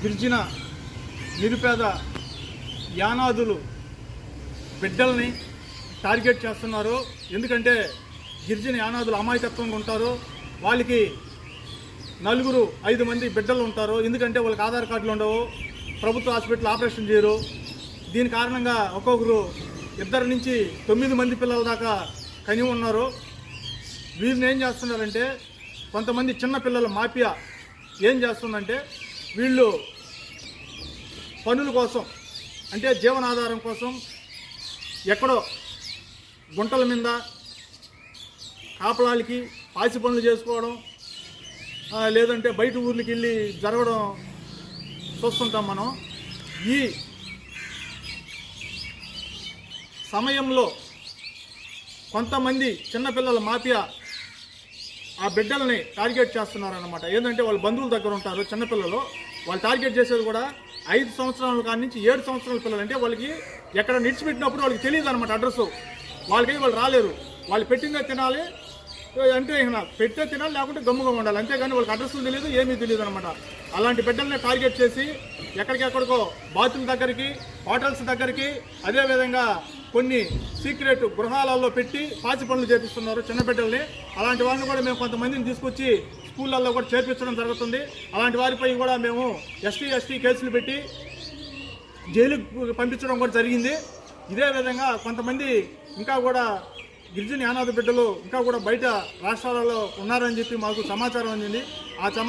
గిరిజన నిరుపేద యానాదులు బిడ్డల్ని టార్గెట్ చేస్తున్నారు. ఎందుకంటే గిరిజన యానాదులు అమాయకత్వంగా ఉంటారు. వాళ్ళకి నలుగురు ఐదు మంది బిడ్డలు ఉంటారు. ఎందుకంటే వాళ్ళకి ఆధార్ కార్డులు ఉండవు. ప్రభుత్వ హాస్పిటల్ ఆపరేషన్ చేయరు. దీని కారణంగా ఒక్కొక్కరు ఇద్దరు నుంచి తొమ్మిది మంది పిల్లల దాకా కని ఉన్నారు. వీరిని ఏం చేస్తున్నారంటే కొంతమంది చిన్న పిల్లల మాఫియా ఏం చేస్తుందంటే వీళ్ళు పనుల కోసం అంటే జీవనాధారం కోసం ఎక్కడో గుంటల మీద కాపలాలకి పాసి పనులు చేసుకోవడం లేదంటే బయట ఊర్లకి వెళ్ళి జరగడం చూస్తుంటాం మనం. ఈ సమయంలో కొంతమంది చిన్నపిల్లల మాఫియా ఆ బిడ్డల్ని టార్గెట్ చేస్తున్నారన్నమాట. ఏంటంటే వాళ్ళ బంధువుల దగ్గర ఉంటారు చిన్నపిల్లలు వాళ్ళు టార్గెట్ చేసేది కూడా ఐదు సంవత్సరాల కాడి నుంచి ఏడు సంవత్సరాల పిల్లలు. అంటే వాళ్ళకి ఎక్కడ నిడిచిపెట్టినప్పుడు వాళ్ళకి తెలియదు అనమాట అడ్రస్ వాళ్ళకి వాళ్ళు రాలేరు. వాళ్ళు పెట్టిందే తినాలి అంటే ఇక పెట్టే తినాలి లేకుంటే గమ్ముగా ఉండాలి. అంతేగాని వాళ్ళకి అడ్రస్లు తెలియదు ఏమీ తెలియదు అనమాట అలాంటి బిడ్డల్ని టార్గెట్ చేసి ఎక్కడికెక్కడికో బాతుల దగ్గరికి హోటల్స్ దగ్గరికి అదేవిధంగా కొన్ని సీక్రెట్ గృహాలలో పెట్టి పాచి పనులు చేపిస్తున్నారు చిన్న బిడ్డల్ని. అలాంటి వారిని కూడా మేము కొంతమందిని తీసుకొచ్చి స్కూళ్ళల్లో కూడా చేర్పించడం జరుగుతుంది. అలాంటి వారిపై కూడా మేము ఎస్టీ ఎస్టీ కేసులు పెట్టి జైలుకు పంపించడం కూడా జరిగింది. ఇదే విధంగా కొంతమంది ఇంకా కూడా గిరిజన యానాది బిడ్డలు ఇంకా కూడా బయట రాష్ట్రాలలో ఉన్నారని చెప్పి మాకు సమాచారం అందింది. ఆ సమా